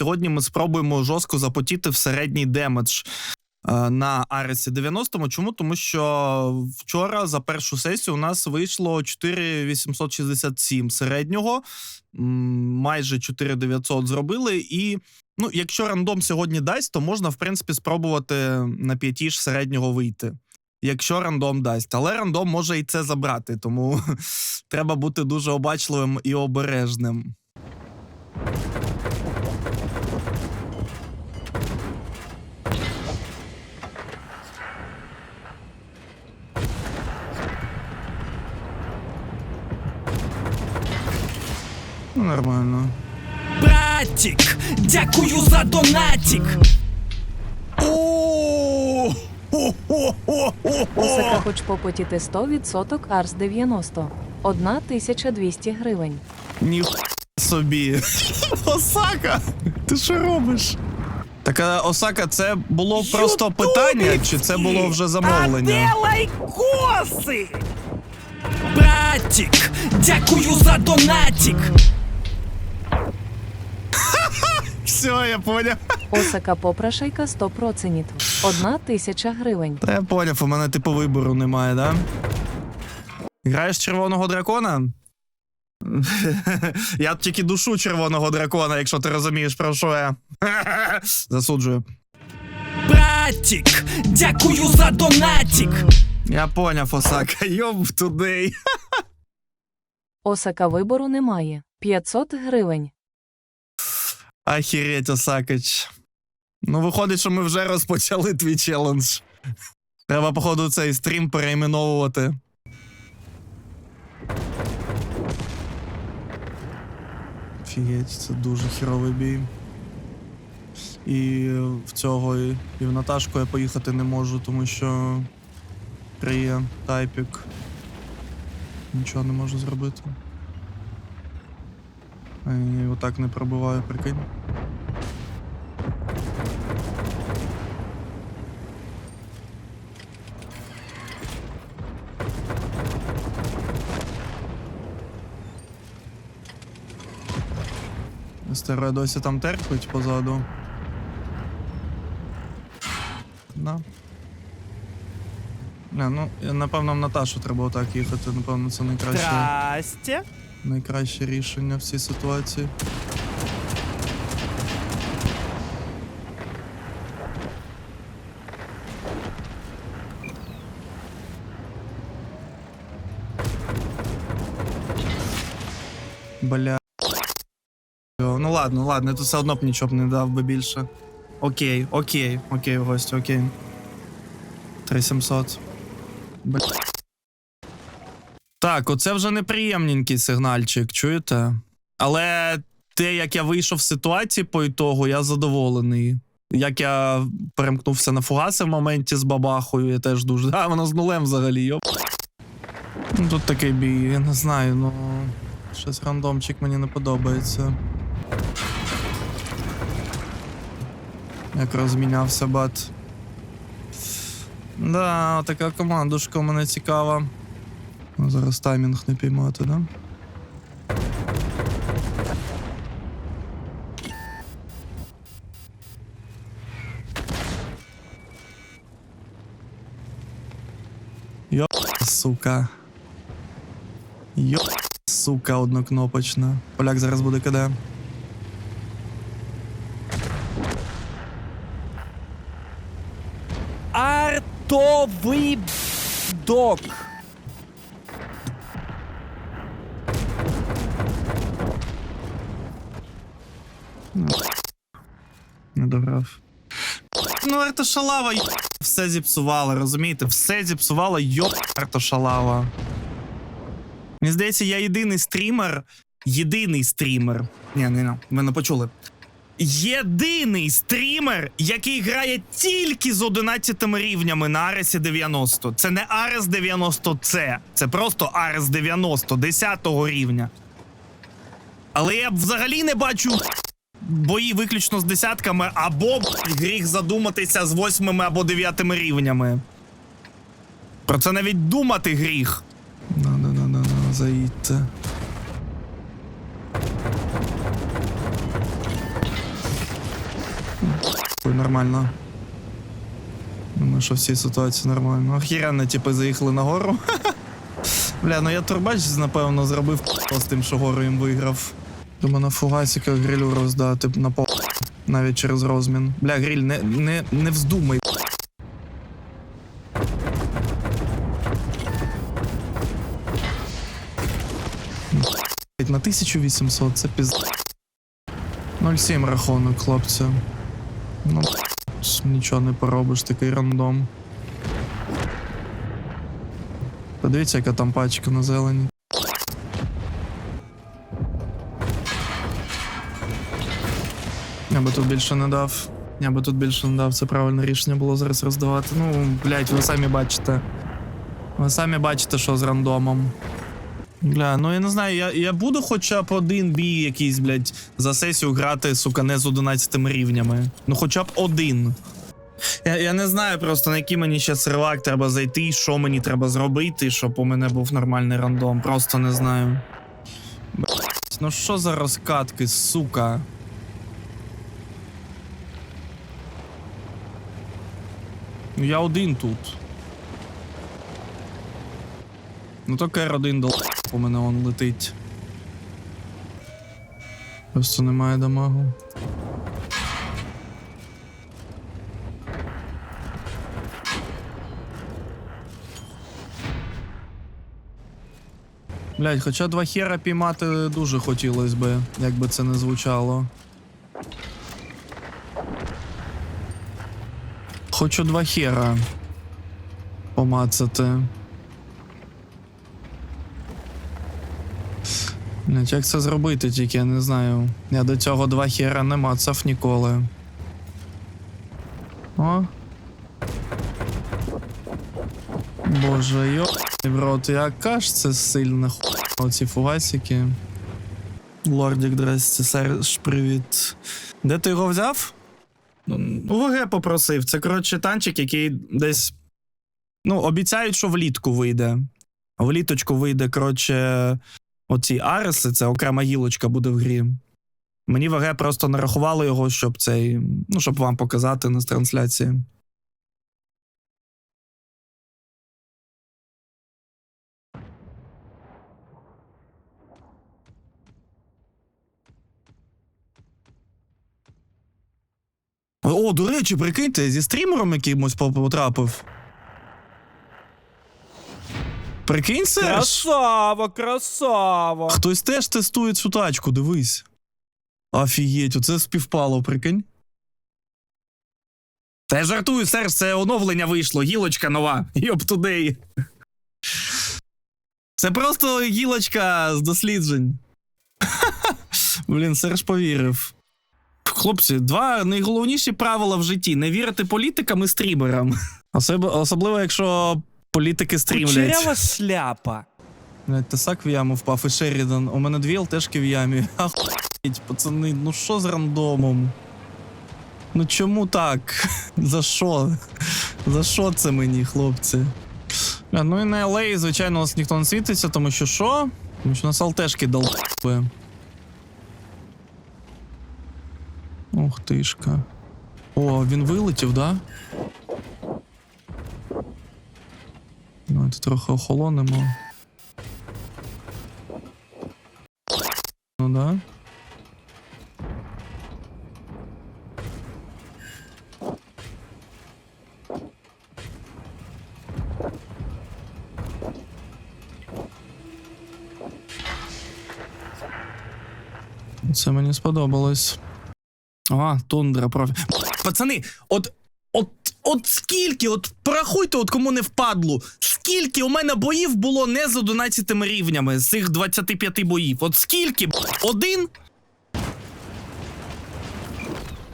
сьогодні ми спробуємо жорстко запотіти в середній демедж е, на Аресі 90-му. Чому? Тому що вчора за першу сесію у нас вийшло 4867 середнього, майже 4900 зробили. І ну, якщо рандом сьогодні дасть, то можна, в принципі, спробувати на п'яті ж середнього вийти. Якщо рандом дасть, але рандом може і це забрати, тому треба бути дуже обачливим і обережним. Нормально. Братік, дякую за донатік. О! Осака хоч попотіти 100% Арс 90. 1200 гривень. Ні собі. Осака! Ти що робиш? Так а Осака, це було просто питання, чи це було вже замовлення? А де лайкоси? Братік, дякую за донатік. Все, я поняв. Осака попрашайка 100%. 1000 гривень. Та я поняв, у мене типу вибору немає, да? Граєш червоного дракона? Я тільки душу червоного дракона, якщо ти розумієш, про що я. Засуджую. Братік, дякую за донатік. Я поняв, Осака. Йоб тудей. Осака вибору немає. 500 гривень. Ахіреть, Осакач. Ну, виходить, що ми вже розпочали твій челендж. Треба, походу, цей стрім перейменовувати. Офігеть, це дуже хіровий бій. І в цього, і, в Наташку я поїхати не можу, тому що криє тайпік. Нічого не можу зробити. А я його так не пробиваю, прикинь. Стерео досі там терпить позаду. Да. Не, ну, напевно, в Наташу треба отак їхати. Напевно, це найкраще, Здрасте. Найкраще рішення в цій ситуації. Бля. Ну ладно, ладно, тут все одно б нічого б не дав би більше. Окей, окей, окей, гості, окей. 3700. Бля. Так, оце вже неприємненький сигнальчик, чуєте? Але те, як я вийшов з ситуації по ітогу, я задоволений. Як я перемкнувся на фугаси в моменті з бабахою, я теж дуже. А, воно з нулем взагалі, йоп. Ну, Тут такий бій, я не знаю, ну. Щось рандомчик мені не подобається. Як розмінявся бат. Да, така командушка у мене цікава. Зараз таймінг не піймати, да? Йо, сука. Йо, сука, однокнопочна. Поляк зараз буде КД. Артовий док. Не добрав. Ну, Артошалава все зіпсувала, розумієте? Все зіпсувала йоп Артошалава. Мені здається, я єдиний стрімер. Єдиний стрімер. Ні, ні, ні, ви не почули. Єдиний стрімер, який грає тільки з 11 рівнями на Аресі 90. Це не Арес 90 c це просто Арес 90, 10 рівня. Але я взагалі не бачу бої виключно з десятками, або гріх задуматися з восьмими або дев'ятими рівнями. Про це навіть думати гріх. На-на-на-на, заїдьте. похуй, нормально. Думаю, що в цій ситуації нормально. Охеренно, типи, заїхали на гору. Бля, ну я турбач, напевно, зробив з тим, що гору їм виграв. Думаю, на фугасиках грилю роздати на по навіть через розмін. Бля, гриль, не, не, не вздумай. На 1800 це піз... 0,7 рахунок, хлопці. Ну, нічого не поробиш, такий рандом. Подивіться, яка там пачка на зелені. Я би тут більше не дав. Я би тут більше не дав. Це правильне рішення було зараз роздавати. Ну, блять, ви самі бачите. Ви самі бачите, що з рандомом. Бля, ну я не знаю, я, я буду хоча б один бій якийсь, блядь, за сесію грати, сука, не з 11 рівнями. Ну хоча б один. Я, я не знаю просто на який мені ще сервак треба зайти, що мені треба зробити, щоб у мене був нормальний рандом. Просто не знаю. Блядь, ну що за розкатки, сука? Я один тут. Ну то кер один дол у мене он летить. Просто немає дамагу. Блять, хоча два хера піймати дуже хотілося би, як би це не звучало. Хочу два хера помацати. Блять, як це зробити, тільки я не знаю. Я до цього два хера не мацав ніколи. О. Боже, йо. в рот, яка ж це сильна хуйня, оці фугасики. Лордік, здрасте, Серж, привіт. Де ти його взяв? У ВГ попросив. Це, коротше, танчик, який десь. Ну, обіцяють, що влітку вийде. Вліточку вийде, коротше, оці Ареси, це окрема гілочка буде в грі. Мені ВГ просто нарахувало його, щоб цей. Ну, щоб вам показати на трансляції. О, до речі, прикиньте, зі стрімером якимось потрапив. Прикинь, Серж? Красава, красава. Хтось теж тестує цю тачку, дивись. Офігеть, оце співпало, прикинь. Та я жартую, Серж, це оновлення вийшло, гілочка нова. Йоп-тудей. Це просто гілочка з досліджень. Блін, Серж повірив. Хлопці, два найголовніші правила в житті: не вірити політикам і стрімерам. Особ- Особливо, якщо політики стрімлять. Кучерява шляпа. Блять, Тесак в яму впав і Шерідан. У мене дві ЛТшки в ямі. Ахуєть, пацани, ну що з рандомом? Ну чому так? За що? За що це мені, хлопці? Бля, ну і на LA, звичайно, у нас ніхто не світиться, тому що що? Тому що у нас ЛТшки долбили. Ух тишка. О, він вилетів, да? Давайте трохи охолонемо. Ну да. Це мені сподобалось. А, тундра профі. Пацани, от. От, от скільки, от порахуйте, от кому не впадло, скільки у мене боїв було не з 11 рівнями з цих 25 боїв. От скільки? Один?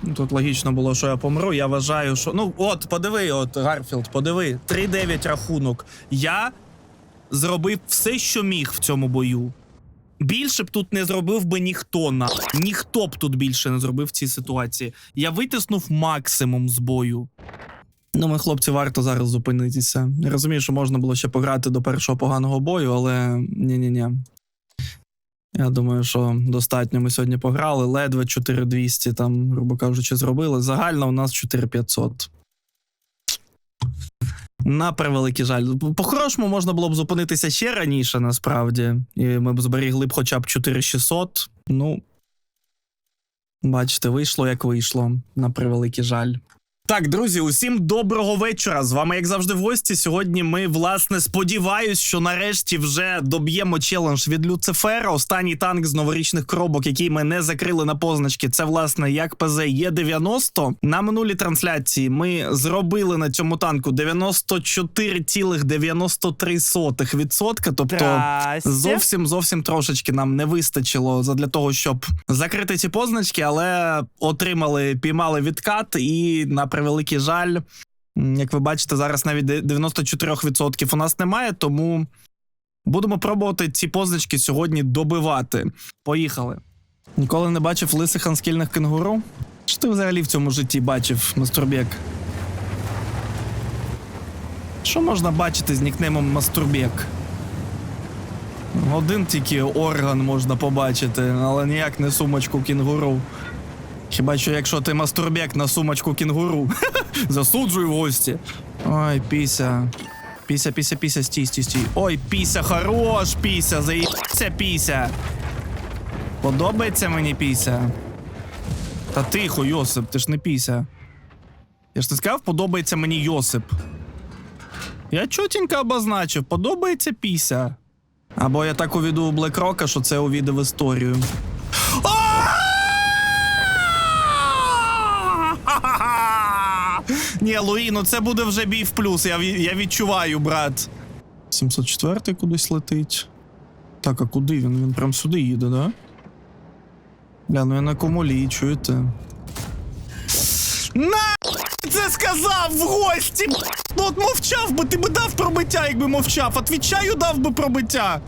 Ну, Тут логічно було, що я помру. Я вважаю, що. Ну, от, подиви, от, Гарфілд, подиви. 3-9 рахунок. Я зробив все, що міг в цьому бою. Більше б тут не зробив би ніхто на ніхто б тут більше не зробив в цій ситуації. Я витиснув максимум з бою. Ну, ми, хлопці, варто зараз зупинитися. Я розумію, що можна було ще пограти до першого поганого бою, але ні-ні-ні. Я думаю, що достатньо ми сьогодні пограли. Ледве 4200, там, грубо кажучи, зробили. Загально у нас 4500. На превеликий жаль. По-хорошому можна було б зупинитися ще раніше, насправді. І ми б зберігли б хоча б 4600. Ну. Бачите, вийшло як вийшло. На превеликий жаль. Так, друзі, усім доброго вечора. З вами, як завжди, в гості. Сьогодні ми, власне, сподіваюсь, що нарешті вже доб'ємо челендж від Люцифера. Останній танк з новорічних коробок, який ми не закрили на позначки. Це, власне, як ПЗ Є90. На минулій трансляції ми зробили на цьому танку 94,93%. Тобто. Зовсім зовсім трошечки нам не вистачило для того, щоб закрити ці позначки, але отримали, піймали відкат, і на превеликий жаль, як ви бачите, зараз навіть 94% у нас немає, тому будемо пробувати ці позначки сьогодні добивати. Поїхали. Ніколи не бачив лисих анскільних кенгуру? Що ти взагалі в цьому житті бачив, Мастурбек? Що можна бачити з нікнеймом Мастурбек? Один тільки орган можна побачити, але ніяк не сумочку кінгуру. Хіба що якщо ти мастурбек на сумочку кінгуру, засуджуй в гості. Ой, піся. Піся, піся, піся, стій, стій, стій. Ой, піся, хорош, піся, заїбся, піся. Подобається мені піся. Та тихо, Йосип, ти ж не піся. Я ж ти сказав, подобається мені Йосип. Я чотенько обозначив, подобається піся. Або я так увійду у Блекрока, що це увійде в історію. Ні, Луї, ну це буде вже бій в плюс. Я, я відчуваю, брат. 704 кудись летить. Так, а куди він? Він прям сюди їде, да? Бля, ну я на комолі, чуєте? На! Це сказав в гості! Ну от мовчав би, ти би дав пробиття, якби мовчав. Отвічаю, дав би пробиття.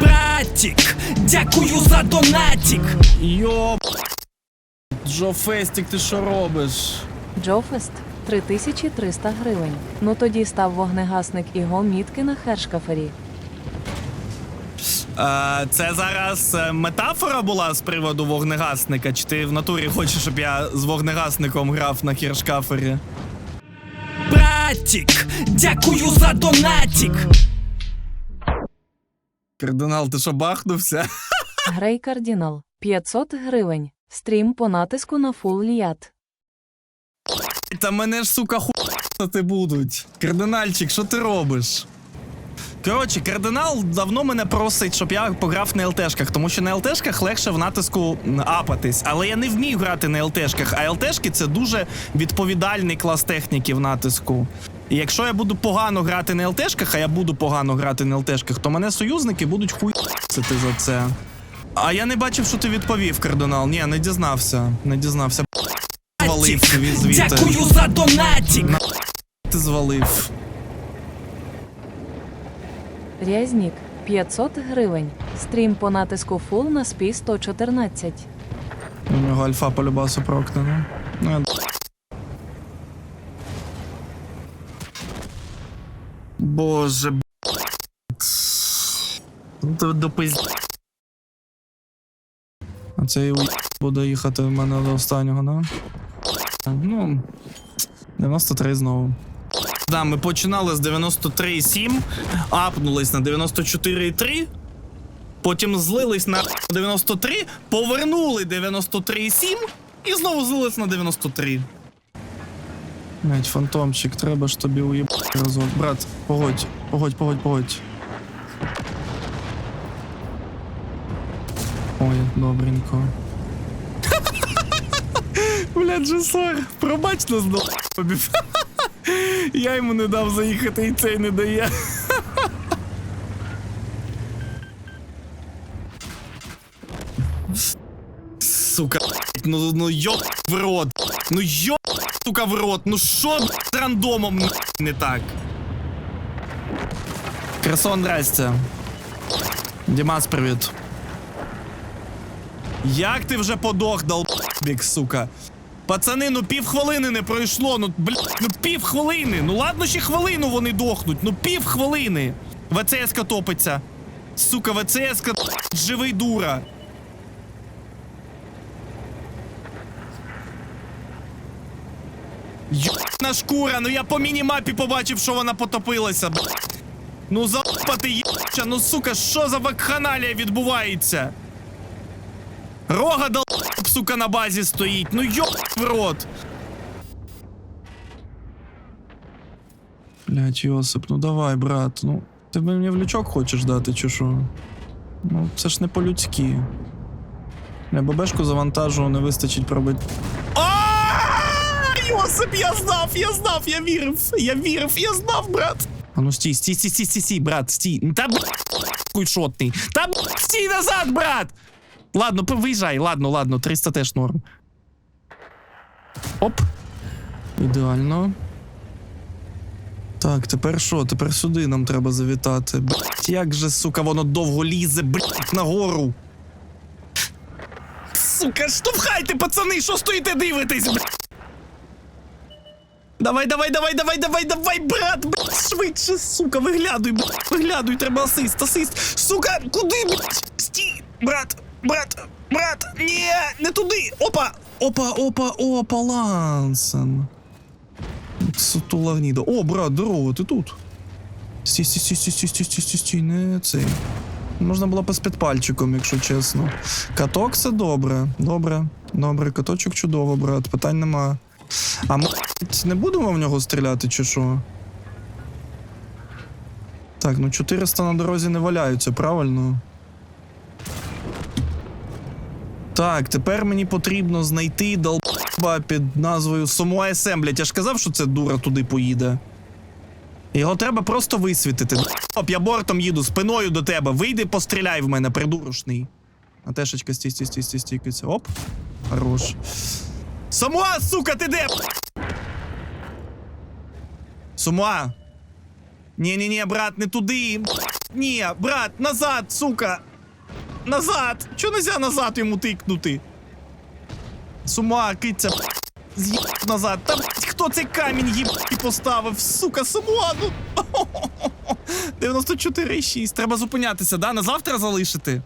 Братік, дякую за донатік. Йоп. Джо Фестік, ти що робиш? Джофест 3300 гривень. Ну тоді став вогнегасник іго мітки на хершкафері. Е, це зараз е, метафора була з приводу вогнегасника? Чи ти в натурі хочеш, щоб я з вогнегасником грав на хіршкафері? Братік, дякую за донатік. Кардинал, ти що бахнувся? Грей Кардінал 500 гривень. Стрім по натиску на фул ліят. Та мене ж, сука, хуйти будуть. Кардинальчик, що ти робиш? Коротше, кардинал давно мене просить, щоб я пограв на ЛТшках, тому що на ЛТшках легше в натиску апатись. Але я не вмію грати на ЛТшках, а ЛТшки це дуже відповідальний клас техніки в натиску. І якщо я буду погано грати на ЛТшках, а я буду погано грати на ЛТшках, то мене союзники будуть хуйцити за це. А я не бачив, що ти відповів, кардинал. Ні, не дізнався. Не дізнався. Звалив звідти. дякую за донатік. Ти звалив. Рязнік 500 гривень. Стрім по натиску фул на спі 114. У нього альфа по любасу прокнена. Ну, я... Боже, б***ь. До, до пизд... А цей у... буде їхати в мене до останнього, да? Ну, 93 знову. Да, ми починали з 93,7, апнулись на 94,3, Потім злились на 93, повернули 93,7 і знову злились на 93. Блять, фантомчик, треба ж тобі уїбати разок. Брат, погодь, погодь, погодь, погодь. Ой, добренько. Блядь, Джесор, пробач нас до побів. Я йому не дав заїхати, і цей не дає. Сука, ну, ну ёб в рот. Ну ёб, сука, в рот. Ну що з рандомом не так? Красо, здрасте. Дімас, привіт. Як ти вже подох, долбік, сука? Пацани, ну півхвилини не пройшло. Ну, блядь, ну півхвилини. Ну ладно, ще хвилину вони дохнуть. Ну півхвилини. ВЦС топиться. Сука, ВЦС, живий дура. Йобана шкура, ну я по мінімапі побачив, що вона потопилася. б***. Ну запати єбча, ну сука, що за вакханалія відбувається? Рога дал, сука, на базі стоїть. Ну йоб в рот. Блять, Йосип, ну давай, брат. Ну, ти мені в лючок хочеш дати, чи що? Ну, це ж не по-людськи. Не, бабешку завантажу, не вистачить пробити. Йосип, я знав, я знав, я вірив, я вірив, я знав, брат. А ну стій, стій, стій, стій, стій, брат, стій. Та блядь, шотний. Та стій назад, брат! Ладно, виїжджай, ладно, ладно, 300 теж норм. Оп. Ідеально. Так, тепер що? Тепер сюди нам треба завітати. Блять, як же, сука, воно довго лізе, блять, нагору. Сука, штовхайте, пацани, що стоїте дивитесь, блять. Давай, давай, давай, давай, давай, давай, брат, блять, швидше, сука, виглядуй, блять, виглядуй, треба асист, асист. Сука, куди, блять? Стій, брат, Брат, брат, ні, не туди. Опа! Опа, опа, опа, Лансен. Сутулагніда. О, брат, здорово, ти тут. Стій, стій, стій, стій, стій, стій, стій, стій, не цей. Можна було б з підпальчиком, якщо чесно. Каток це добре. Добре. Добре, каточок чудово, брат, питань нема. А ми не будемо в нього стріляти, чи що? Так, ну 400 на дорозі не валяються, правильно? Так, тепер мені потрібно знайти долба під назвою Сомо СМ, блять. Я ж казав, що це дура туди поїде. Його треба просто висвітити. Оп, я бортом їду спиною до тебе. Вийди, постріляй в мене, придурочний. Натешечка, стій, стій, стій, стій, стійкаться. Оп. Хорош. Самуа, сука, ти де? Самуа. Ні-ні-ні, брат, не туди. Ні, брат, назад, сука. Назад! Чого нельзя назад йому тикнути? Сума, киця. З'їб назад. Та хто цей камінь їб поставив? Сука, сума, ну. 94,6. Треба зупинятися, да? На завтра залишити?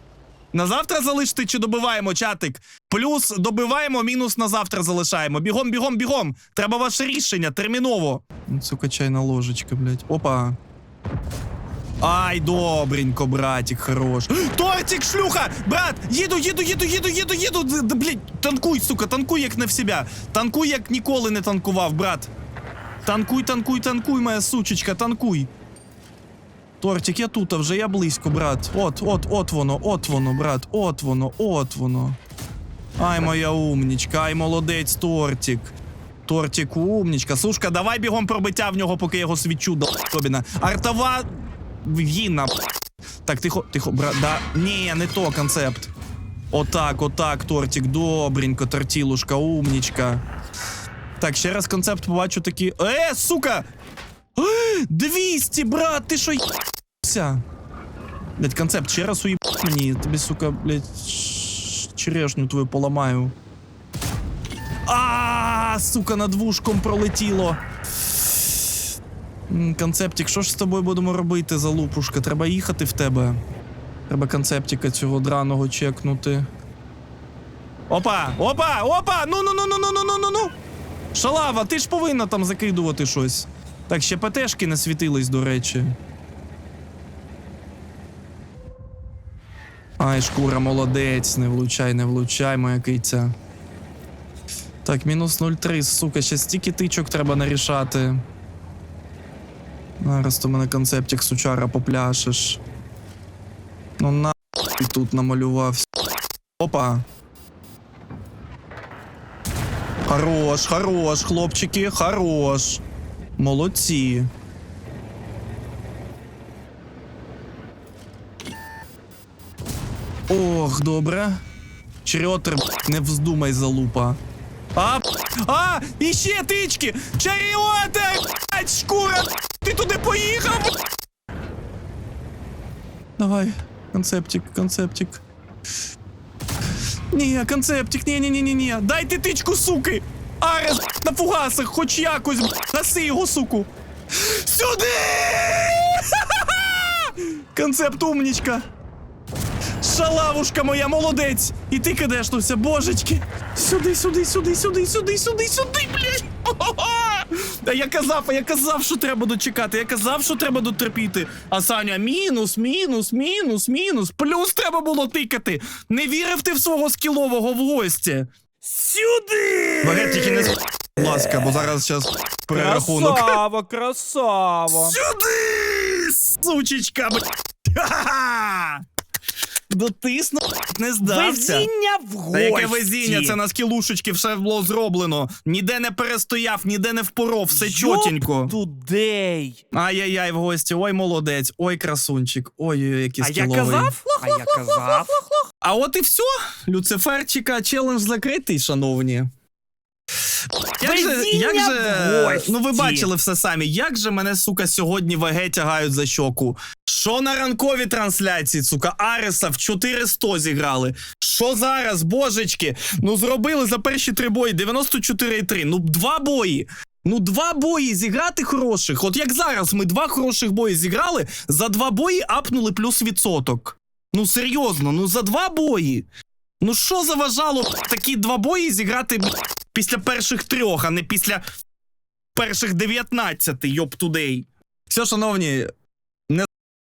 На завтра залишити чи добиваємо чатик? Плюс добиваємо, мінус на завтра залишаємо. Бігом, бігом, бігом. Треба ваше рішення, терміново. Ну, Сука, чайна ложечка, блядь. Опа. Ай, добренько, братик, хорош. Тортик, шлюха! Брат, їду, їду, їду, їду, їду, їду. Д- д- Блядь, танкуй, сука, танкуй, як не в себе. Танкуй, як ніколи не танкував, брат. Танкуй, танкуй, танкуй, моя сучечка, танкуй. Тортик, я тут, а вже я близько, брат. От, от, от воно, от воно, брат, от воно, от воно. Ай, моя умнічка, ай, молодець, тортик. Тортик, умнічка. Сушка, давай бігом пробиття в нього, поки я його свічу до Тобіна. Артова в'їна. Так, тихо, тихо, брат, да. Ні, не то концепт. Отак, отак, тортик, добренько, тортілушка, умнічка. Так, ще раз концепт побачу такий. Е, сука! Е, 200, брат, ти що єбся? Блять, концепт, ще раз уїб мені, тобі, сука, блять, черешню твою поламаю. А, сука, над вушком пролетіло. Концептік, що ж з тобою будемо робити, залупушка? Треба їхати в тебе. Треба Концептика цього драного чекнути. Опа! Опа! Опа! Ну ну ну ну ну ну ну ну, ну! Шалава, ти ж повинна там закидувати щось. Так, ще ПТшки не світились, до речі. Ай, шкура, молодець, не влучай, не влучай, моя киця. Так, мінус 0,3, сука, ще стільки тичок треба нарішати. Зараз то мене концептик сучара попляшеш. Ну на тут намалював. Опа. Хорош, хорош, хлопчики, хорош. Молодці. Ох, добре. Черетер, не вздумай залупа. А, а, іще тички! Чаріотер! Шкура! Ти туди поїхав! Давай, концептик, концептик. Ні, концептик, ні, ні, ні, ні, ні. Дайте тичку, суки! Арес на фугасах, хоч якось, б***ь, гаси його, суку. Сюди! Концепт умнічка. Шалавушка моя, молодець! І ти кидешнувся, божечки! Сюди, сюди, сюди, сюди, сюди, сюди, сюди, блядь! Та я казав, а я казав, що треба дочекати. Я казав, що треба дотерпіти. А Саня, мінус, мінус, мінус, мінус. Плюс треба було тикати. Не вірив ти в свого скілового в гості. Сюди! Багет тільки не будь ласка, бо зараз зараз перерахунок. Красава, красава. Сюди! Сучечка, б***ь. Ха-ха-ха! Дотиснув, не здався. Везіння в Та яке везіння, це на скілушечки все було зроблено. Ніде не перестояв, ніде не впоров, все чотенько. Тудей. Ай-яй-яй, в гості, ой, молодець, ой, красунчик, ой, ой, який А я скіловий. казав? А я казав? А от і все. Люциферчика, челендж закритий, шановні. Як же, як же, ну ви бачили все самі, як же мене, сука, сьогодні ВГ тягають за щоку? Що на ранковій трансляції, сука, Ареса в 400 зіграли? Що зараз, божечки? Ну зробили за перші три бої 94,3. Ну, два бої. Ну, два бої зіграти хороших. От як зараз ми два хороших бої зіграли, за два бої апнули плюс відсоток. Ну серйозно, ну за два бої. Ну що заважало такі два бої зіграти після перших трьох, а не після перших 19, йоп тудей. Все, шановні,